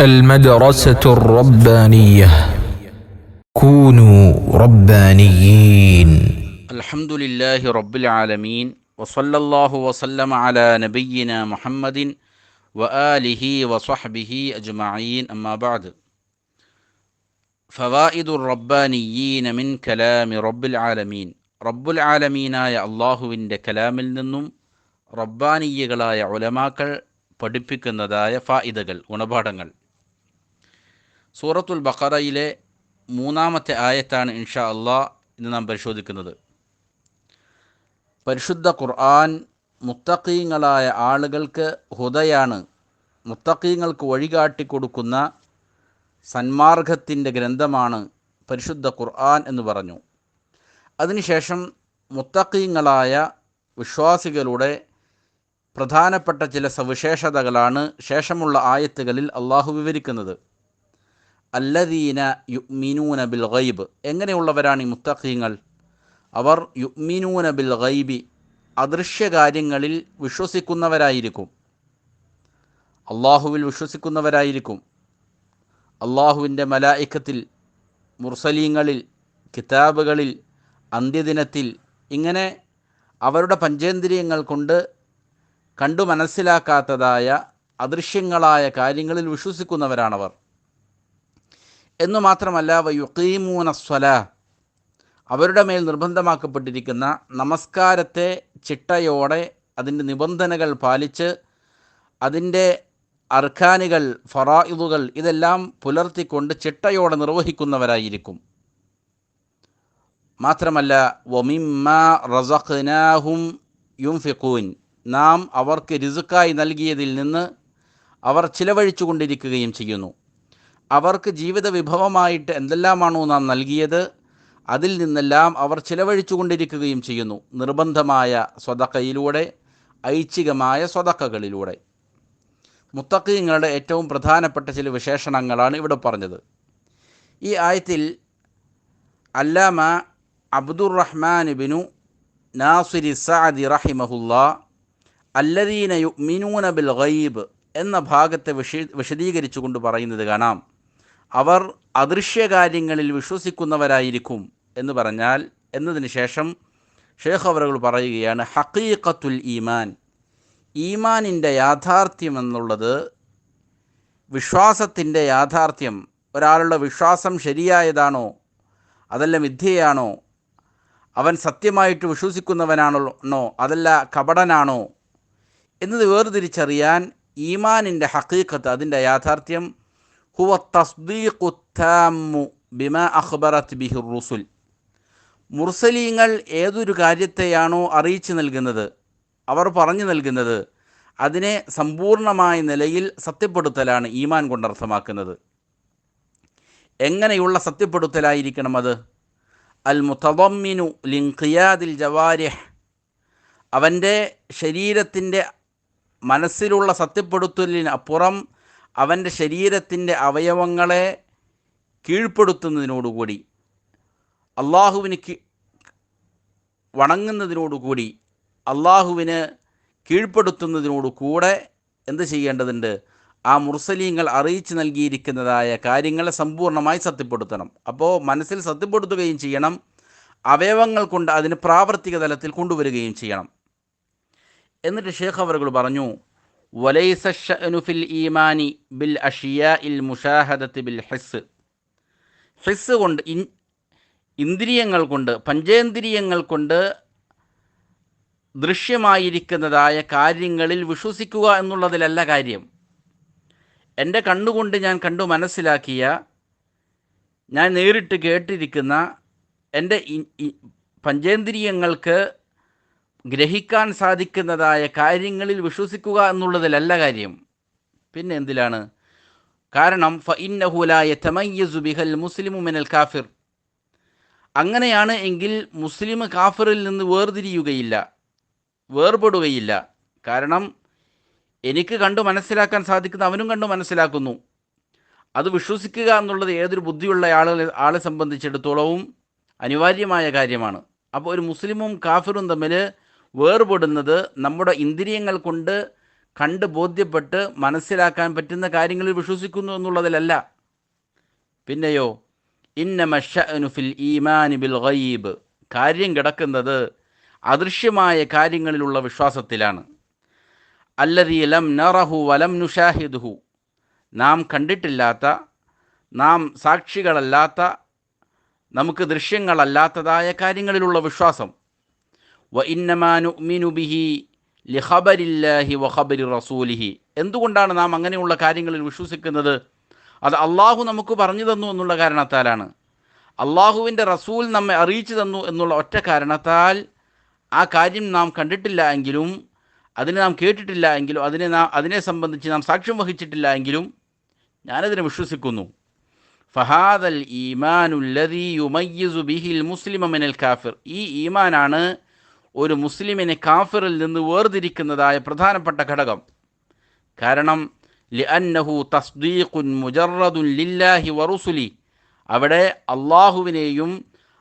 المدرسة الربانية كونوا ربانيين الحمد لله رب العالمين وصلى الله وسلم على نبينا محمد وآله وصحبه أجمعين أما بعد فوائد الربانيين من كلام رب العالمين رب العالمين ആയ അള്ളാഹുവിൻ്റെ കലാമിൽ നിന്നും റബ്ബാനീയകളായ ഉലമാക്കൾ പഠിപ്പിക്കുന്നതായ ഫായിദകൾ ഗുണപാഠങ്ങൾ സൂറത്തുൽ ബക്കറയിലെ മൂന്നാമത്തെ ആയത്താണ് ഇൻഷാ അള്ളാ ഇന്ന് നാം പരിശോധിക്കുന്നത്. പരിശുദ്ധ ഖുർആൻ മുത്തഖീങ്ങളായ ആളുകൾക്ക് ഹുദയാണ് മുത്തഖീങ്ങൾക്ക് വഴികാട്ടി കൊടുക്കുന്ന സന്മാർഗത്തിന്റെ ഗ്രന്ഥമാണ് പരിശുദ്ധ ഖുർആൻ എന്ന് പറഞ്ഞു. അതിനുശേഷം മുത്തഖീങ്ങളായ വിശ്വാസികളുടെ പ്രധാനപ്പെട്ട ചില സവിശേഷതകളാണ് ശേഷമുള്ള ആയത്തുകളിൽ അള്ളാഹു വിവരിക്കുന്നത്. അല്ലദീന യുഗ്മിനൂന ബിൽ ഗൈബ് എങ്ങനെയുള്ളവരാണ് ഈ മുത്തഖീങ്ങൾ? അവർ യുഗ്മിനൂന ബിൽ ഗൈബി അദൃശ്യകാര്യങ്ങളിൽ വിശ്വസിക്കുന്നവരായിരിക്കും. അള്ളാഹുവിൽ വിശ്വസിക്കുന്നവരായിരിക്കും. അള്ളാഹുവിന്റെ മലായിക്കത്തിൽ മുർസലീങ്ങളിൽ കിതാബുകളിൽ അന്ത്യദിനത്തിൽ ഇങ്ങനെ അവരുടെ പഞ്ചേന്ദ്രിയങ്ങൾ കൊണ്ട് കണ്ടു മനസ്സിലാക്കാത്തതായ അദൃശ്യങ്ങളായ കാര്യങ്ങളിൽ വിശ്വസിക്കുന്നവരാണവർ. എന്നു മാത്രമല്ല വയുക്കീമൂന സ്വല അവരുടെ മേൽ നിർബന്ധമാക്കപ്പെട്ടിരിക്കുന്ന നമസ്കാരത്തെ ചിട്ടയോടെ അതിന്റെ നിബന്ധനകൾ പാലിച്ച് അതിന്റെ അർഖാനുകൾ ഫറായിദുകൾ ഇതെല്ലാം പുലർത്തിക്കൊണ്ട് ചിട്ടയോടെ നിർവഹിക്കുന്നവരായിരിക്കും. മാത്രമല്ല വമിമ്മ റസഖ്നാഹും യുംഫിഖൂൻ നാം അവർക്ക് രിസുക്കായി നൽകിയതിൽ നിന്ന് അവർ ചിലവഴിച്ചു കൊണ്ടിരിക്കുകയും ചെയ്യുന്നു. അവർക്ക് ജീവിത വിഭവമായിട്ട് എന്തെല്ലാമാണോ നാം നൽകിയത് അതിൽ നിന്നെല്ലാം അവർ ചിലവഴിച്ചു കൊണ്ടിരിക്കുകയും ചെയ്യുന്നു. നിർബന്ധമായ സ്വതക്കയിലൂടെ ഐച്ഛികമായ സ്വതക്കകളിലൂടെ. മുത്തക്കീങ്ങളുടെ ഏറ്റവും പ്രധാനപ്പെട്ട ചില വിശേഷണങ്ങളാണ് ഇവിടെ പറഞ്ഞത്. ഈ ആയത്തിൽ അല്ലാമ അബ്ദുറഹ്മാൻ ബിനു നാസുരി സാദി റഹിമഹുല്ല അല്ലദീന യുഅ്മിനൂന ബിൽ ഗൈബ് എന്ന ഭാഗത്തെ വിശ വിശദീകരിച്ചുകൊണ്ട് പറയുന്നത് കാണാം. അവർ അദൃശ്യകാര്യങ്ങളിൽ വിശ്വസിക്കുന്നവരായിരിക്കും എന്ന് പറഞ്ഞാൽ എന്നതിന് ശേഷം ഷേഖ് അവറുകൾ പറയുകയാണ് ഹക്കീഖത്തുൽ ഈമാൻ. ഈമാനിന്റെ യാഥാർത്ഥ്യം എന്നുള്ളത് വിശ്വാസത്തിന്റെ യാഥാർത്ഥ്യം. ഒരാളുടെ വിശ്വാസം ശരിയായതാണോ? അതല്ല മിഥ്യയാണോ? അവൻ സത്യമായിട്ട് വിശ്വസിക്കുന്നവനാണോ? അതല്ല കപടനാണോ? എന്നത് വേർതിരിച്ചറിയാൻ ഈമാനിന്റെ ഹക്കീഖത്ത് അതിന്റെ യാഥാർത്ഥ്യം ഹുവ തസ്ദീഖുത്താമു ബിമ അഖ്ബറത്ത് ബിഹി റുസുൽ മുർസലീങ്ങൾ ഏതൊരു കാര്യത്തെയാണോ അറിയിച്ചു നൽകുന്നത്? അവർ പറഞ്ഞു നൽകുന്നത് അതിനെ സമ്പൂർണമായ നിലയിൽ സത്യപ്പെടുത്തലാണ് ഈമാൻ കൊണ്ട് അർത്ഥമാക്കുന്നത്. എങ്ങനെയുള്ള സത്യപ്പെടുത്തലായിരിക്കണം അത്? അൽ മുത്തവമ്മിനു ലിൻഖിയാദിൽ ജവാരിഹ്. അവന്റെ ശരീരത്തിന്റെ മനസ്സിലുള്ള സത്യപ്പെടുത്തലിന് അപ്പുറം അവന്റെ ശരീരത്തിന്റെ അവയവങ്ങളെ കീഴ്പ്പെടുത്തുന്നതിനോടുകൂടി അള്ളാഹുവിന് വണങ്ങുന്നതിനോടുകൂടി അള്ളാഹുവിന് കീഴ്പ്പെടുത്തുന്നതിനോട് കൂടെ എന്ത് ചെയ്യേണ്ടതുണ്ട്? ആ മുർസലീങ്ങൾ അറിയിച്ചു നൽകിയിരിക്കുന്നതായ കാര്യങ്ങളെ സമ്പൂർണമായി സത്യപ്പെടുത്തണം. അപ്പോൾ മനസ്സിൽ സത്യപ്പെടുത്തുകയും ചെയ്യണം. അവയവങ്ങൾ കൊണ്ട് അതിന് പ്രാവർത്തിക തലത്തിൽ കൊണ്ടുവരികയും ചെയ്യണം. എന്നിട്ട് ഷേഖ് അവറുകൾ പറഞ്ഞു വലൈസ ഫിൽ ഈമാനി ബിൽ അഷിയ ഇൽ ബിൽ ഹിസ്. ഹിസ് കൊണ്ട് ഇന്ദ്രിയങ്ങൾ കൊണ്ട് പഞ്ചേന്ദ്രിയങ്ങൾ കൊണ്ട് ദൃശ്യമായിരിക്കുന്നതായ കാര്യങ്ങളിൽ വിശ്വസിക്കുക എന്നുള്ളതിലല്ല കാര്യം. എന്റെ കണ്ണുകൊണ്ട് ഞാൻ കണ്ടു മനസ്സിലാക്കിയ ഞാൻ നേരിട്ട് കേട്ടിരിക്കുന്ന എന്റെ പഞ്ചേന്ദ്രിയങ്ങൾക്ക് ഗ്രഹിക്കാൻ സാധിക്കുന്നതായ കാര്യങ്ങളിൽ വിശ്വസിക്കുക എന്നുള്ളതിലല്ല കാര്യം. പിന്നെ എന്തിലാണ്? കാരണം ഫ ഇന്നഹുലായ തമയ്യസു ബിഹൽ മുസ്ലിമു മിനൽ കാഫിർ. അങ്ങനെയാണ് എങ്കിൽ മുസ്ലിം കാഫിറിൽ നിന്ന് വേർതിരിയുകയില്ല വേർപെടുകയില്ല. കാരണം എനിക്ക് കണ്ടു മനസ്സിലാക്കാൻ സാധിക്കുന്ന അവനും കണ്ടു മനസ്സിലാക്കുന്നു. അത് വിശ്വസിക്കുക എന്നുള്ളത് ഏതൊരു ബുദ്ധിയുള്ള ആളുകളെ ആളെ സംബന്ധിച്ചിടത്തോളവും അനിവാര്യമായ കാര്യമാണ്. അപ്പോൾ ഒരു മുസ്ലിമും കാഫിറും തമ്മിൽ വേർപെടുന്നത് നമ്മുടെ ഇന്ദ്രിയങ്ങൾ കൊണ്ട് കണ്ട് ബോധ്യപ്പെട്ട് മനസ്സിലാക്കാൻ പറ്റുന്ന കാര്യങ്ങളിൽ വിശ്വസിക്കുന്നു എന്നുള്ളതിലല്ല. പിന്നെയോ ഇന്നമഷനുഫിൽ ഈമാനി ബിൽ ഗൈബ്. കാര്യം കിടക്കുന്നത് അദൃശ്യമായ കാര്യങ്ങളിലുള്ള വിശ്വാസത്തിലാണ്. അല്ലറിയലം നറഹു വലം നുഷാഹിദുഹു. നാം കണ്ടിട്ടില്ലാത്ത നാം സാക്ഷികളല്ലാത്ത നമുക്ക് ദൃശ്യങ്ങളല്ലാത്തതായ കാര്യങ്ങളിലുള്ള വിശ്വാസം. വ ഇന്നമാനു മിനുബിഹി ലിഖബരില്ലാഹി വഖബരി റസൂലിഹി എന്തുകൊണ്ടാണ് നാം അങ്ങനെയുള്ള കാര്യങ്ങളിൽ വിശ്വസിക്കുന്നത്? അത് അള്ളാഹു നമുക്ക് പറഞ്ഞു തന്നു എന്നുള്ള കാരണത്താലാണ്. അള്ളാഹുവിന്റെ റസൂൽ നമ്മെ അറിയിച്ചു തന്നു എന്നുള്ള ഒറ്റ കാരണത്താൽ ആ കാര്യം നാം കണ്ടിട്ടില്ല എങ്കിലും അതിനെ നാം കേട്ടിട്ടില്ല എങ്കിലും അതിനെ നാം അതിനെ സംബന്ധിച്ച് നാം സാക്ഷ്യം വഹിച്ചിട്ടില്ല എങ്കിലും ഞാനതിനെ വിശ്വസിക്കുന്നു. ഫഹാദൽ ഈമാനുല്ലതി യുമയ്യിസു ബിഹിൽ മുസ്ലിമ മിനൽ കാഫിർ. ഈ ഈമാനാണ് ഒരു മുസ്ലിമിനെ കാഫിറിൽ നിന്ന് വേർതിരിക്കുന്നതായ പ്രധാനപ്പെട്ട ഘടകം. കാരണം ലിഅന്നഹു തസ്ദീഖുൻ മുജറദുൻ ലില്ലാഹി വറുസുലി. അവിടെ അള്ളാഹുവിനെയും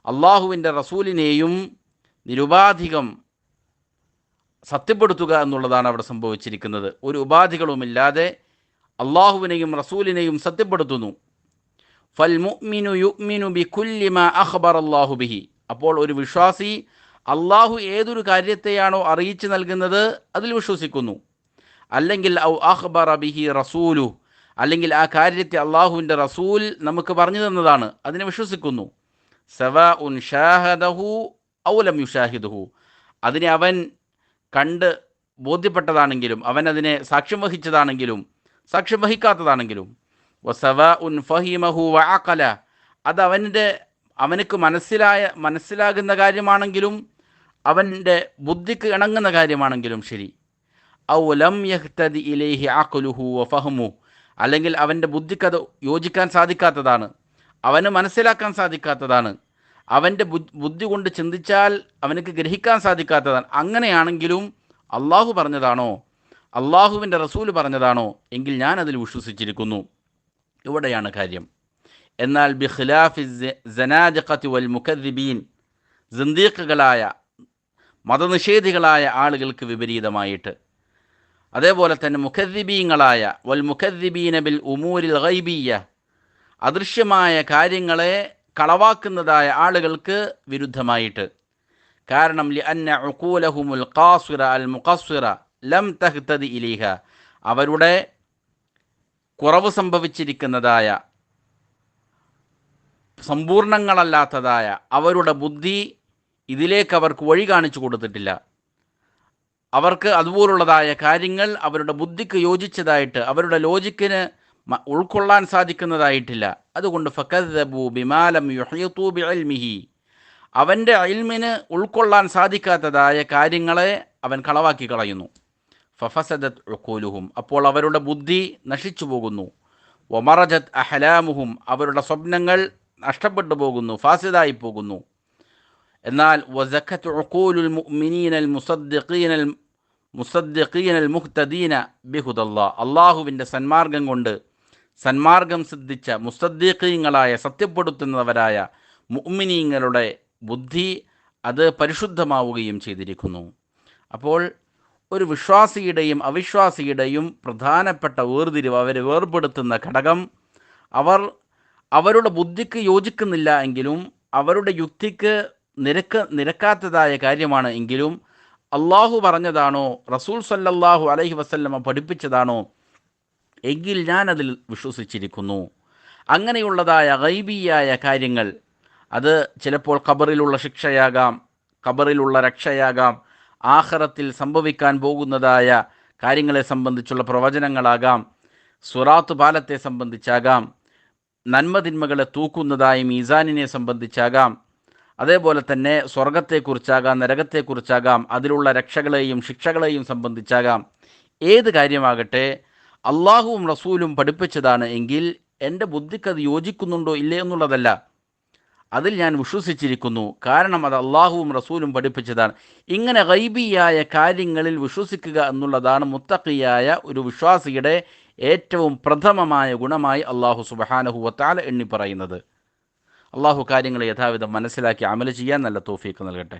അള്ളാഹുവിന്റെ റസൂലിനെയും നിരുപാധികം സത്യപ്പെടുത്തുക എന്നുള്ളതാണ് അവിടെ സംഭവിച്ചിരിക്കുന്നത്. ഒരു ഉപാധികളുമില്ലാതെ അള്ളാഹുവിനെയും റസൂലിനെയും സത്യപ്പെടുത്തുന്നു. ഫൽ മുഅ്മിനു യുഅ്മിനു ബികുല്ലി മാ അഖ്ബറ അല്ലാഹു ബിഹി. അപ്പോൾ ഒരു വിശ്വാസി അള്ളാഹു ഏതൊരു കാര്യത്തെയാണോ അറിയിച്ചു നൽകുന്നത് അതിൽ വിശ്വസിക്കുന്നു. അല്ലെങ്കിൽ ഔ അഹ്ബർ ബിഹി റസൂലു അല്ലെങ്കിൽ ആ കാര്യത്തെ അള്ളാഹുവിന്റെ റസൂൽ നമുക്ക് പറഞ്ഞു തന്നതാണ് അതിനെ വിശ്വസിക്കുന്നു. സവ ഉൻ ഷാഹദഹു ഔലം യുഷാഹിദുഹു. അതിനെ അവൻ കണ്ട് ബോധ്യപ്പെട്ടതാണെങ്കിലും അവൻ അതിനെ സാക്ഷ്യം വഹിച്ചതാണെങ്കിലും സാക്ഷ്യം വഹിക്കാത്തതാണെങ്കിലും വസവ ഉൻ ഫഹിമഹു വഅഖല അത് അവന്റെ അവനക്ക് മനസ്സിലായ മനസ്സിലാകുന്ന കാര്യമാണെങ്കിലും അവന്റെ ബുദ്ധിക്ക് ഇണങ്ങുന്ന കാര്യമാണെങ്കിലും ശരി. ഔ ലം യഹ്തദി ഇലൈഹി അഖലുഹു വഫഹമു അല്ലെങ്കിൽ അവന്റെ ബുദ്ധിക്കത് യോജിക്കാൻ സാധിക്കാത്തതാണ്. അവന് മനസ്സിലാക്കാൻ സാധിക്കാത്തതാണ്. അവന്റെ ബുദ്ധി കൊണ്ട് ചിന്തിച്ചാൽ അവനക്ക് ഗ്രഹിക്കാൻ സാധിക്കാത്തതാണ്. അങ്ങനെയാണെങ്കിലും അള്ളാഹു പറഞ്ഞതാണോ? അള്ളാഹുവിന്റെ റസൂൽ പറഞ്ഞതാണോ? എങ്കിൽ ഞാൻ അതിൽ വിശ്വസിച്ചിരിക്കുന്നു. ഇവിടെയാണ് കാര്യം. എന്നാൽ ബിഖിലാഫി ജനാജഖത്തി വൽ മുഖദ്ദിബീൻ സിന്ദീഖുകളായ മതനിഷേധികളായ ആളുകൾക്ക് വിപരീതമായിട്ട്. അതേപോലെ തന്നെ മുഖദ്ദിബീങ്ങളായ വൽ മുഖദ്ദിബീന ബിൽ ഉമൂരിൽ ഗൈബിയ അദൃശ്യമായ കാര്യങ്ങളെ കളവാക്കുന്നതായ ആളുകൾക്ക് വിരുദ്ധമായിട്ട്. കാരണം ലി അന്ന ഉക്കൂലഹുമുൽ ഖാസുറ അൽ മുഖസ്സിറ ലം തഹ്തദി ഇലീഹ. അവരുടെ കുറവ് സംഭവിച്ചിരിക്കുന്നതായ സമ്പൂർണങ്ങളല്ലാത്തതായ അവരുടെ ബുദ്ധി ഇതിലേക്ക് അവർക്ക് വഴി കാണിച്ചു കൊടുത്തിട്ടില്ല. അവർക്ക് അതുപോലുള്ളതായ കാര്യങ്ങൾ അവരുടെ ബുദ്ധിക്ക് യോജിച്ചതായിട്ട് അവരുടെ ലോജിക്കിന് ഉൾക്കൊള്ളാൻ സാധിക്കുന്നതായിട്ടില്ല. അതുകൊണ്ട് ഫക്കദ്ബു ബിമാലം യുഹീതു ബിഇൽമിഹി. അവന്റെ അയിൽമിന് ഉൾക്കൊള്ളാൻ സാധിക്കാത്തതായ കാര്യങ്ങളെ അവൻ കളവാക്കി കളയുന്നു. ഫഫസദത് ഉക്കൂലുഹും അപ്പോൾ അവരുടെ ബുദ്ധി നശിച്ചു പോകുന്നു. ഒമറജത് അഹലാമുഹും. അവരുടെ സ്വപ്നങ്ങൾ നഷ്ടപ്പെട്ടു പോകുന്നു ഫാസിദായി പോകുന്നു. എന്നാൽ വസഖത്ത് ഉഖൂലുൽ മുഅ്മിനീനൽ മുസദ്ദിഖീനൽ ബിഹുദല്ലാ. അള്ളാഹുവിന്റെ സന്മാർഗം കൊണ്ട് സന്മാർഗം സിദ്ധിച്ച മുസദ്ദീഖീങ്ങളായ സത്യപ്പെടുത്തുന്നവരായ മുഅ്മിനീങ്ങളുടെ ബുദ്ധി അത് പരിശുദ്ധമാവുകയും ചെയ്തിരിക്കുന്നു. അപ്പോൾ ഒരു വിശ്വാസിയുടെയും അവിശ്വാസിയുടെയും പ്രധാനപ്പെട്ട വേർതിരിവ് അവരെ വേർപെടുത്തുന്ന ഘടകം അവർ അവരുടെ ബുദ്ധിക്ക് യോജിക്കുന്നില്ല എങ്കിലും അവരുടെ യുക്തിക്ക് നിരക്ക് നിരക്കാത്തതായ കാര്യമാണ് എങ്കിലും അള്ളാഹു പറഞ്ഞതാണോ റസൂൽ സല്ലല്ലാഹു അലൈഹി വസല്ലമ പഠിപ്പിച്ചതാണോ? എങ്കിൽ ഞാൻ അതിൽ വിശ്വസിച്ചിരിക്കുന്നു. അങ്ങനെയുള്ളതായ ഗൈബിയായ കാര്യങ്ങൾ അത് ചിലപ്പോൾ ഖബറിലുള്ള ശിക്ഷയാകാം ഖബറിലുള്ള രക്ഷയാകാം ആഹ്റത്തിൽ സംഭവിക്കാൻ പോകുന്നതായ കാര്യങ്ങളെ സംബന്ധിച്ചുള്ള പ്രവചനങ്ങളാകാം സുറാത്ത് പാലത്തെ സംബന്ധിച്ചാകാം നന്മതിന്മകളെ തൂക്കുന്നതായ മീസാനിനെ സംബന്ധിച്ചാകാം അതേപോലെ തന്നെ സ്വർഗത്തെക്കുറിച്ചാകാം നരകത്തെക്കുറിച്ചാകാം അതിലുള്ള രക്ഷകളെയും ശിക്ഷകളെയും സംബന്ധിച്ചാകാം. ഏത് കാര്യമാകട്ടെ അള്ളാഹുവും റസൂലും പഠിപ്പിച്ചതാണ് എങ്കിൽ എന്റെ ബുദ്ധിക്കത് യോജിക്കുന്നുണ്ടോ ഇല്ലേ എന്നുള്ളതല്ല. അതിൽ ഞാൻ വിശ്വസിച്ചിരിക്കുന്നു. കാരണം അത് അള്ളാഹുവും റസൂലും പഠിപ്പിച്ചതാണ്. ഇങ്ങനെ ഗൈബിയായ കാര്യങ്ങളിൽ വിശ്വസിക്കുക എന്നുള്ളതാണ് മുത്തക്കിയായ ഒരു വിശ്വാസിയുടെ ഏറ്റവും പ്രഥമമായ ഗുണമായി അള്ളാഹു സുബഹാനഹുവത്താൽ എണ്ണി പറയുന്നത്. അള്ളാഹു കാര്യങ്ങൾ യഥാവിധം മനസ്സിലാക്കി അമല ചെയ്യാൻ നല്ല തോഫീക്ക് നൽകട്ടെ.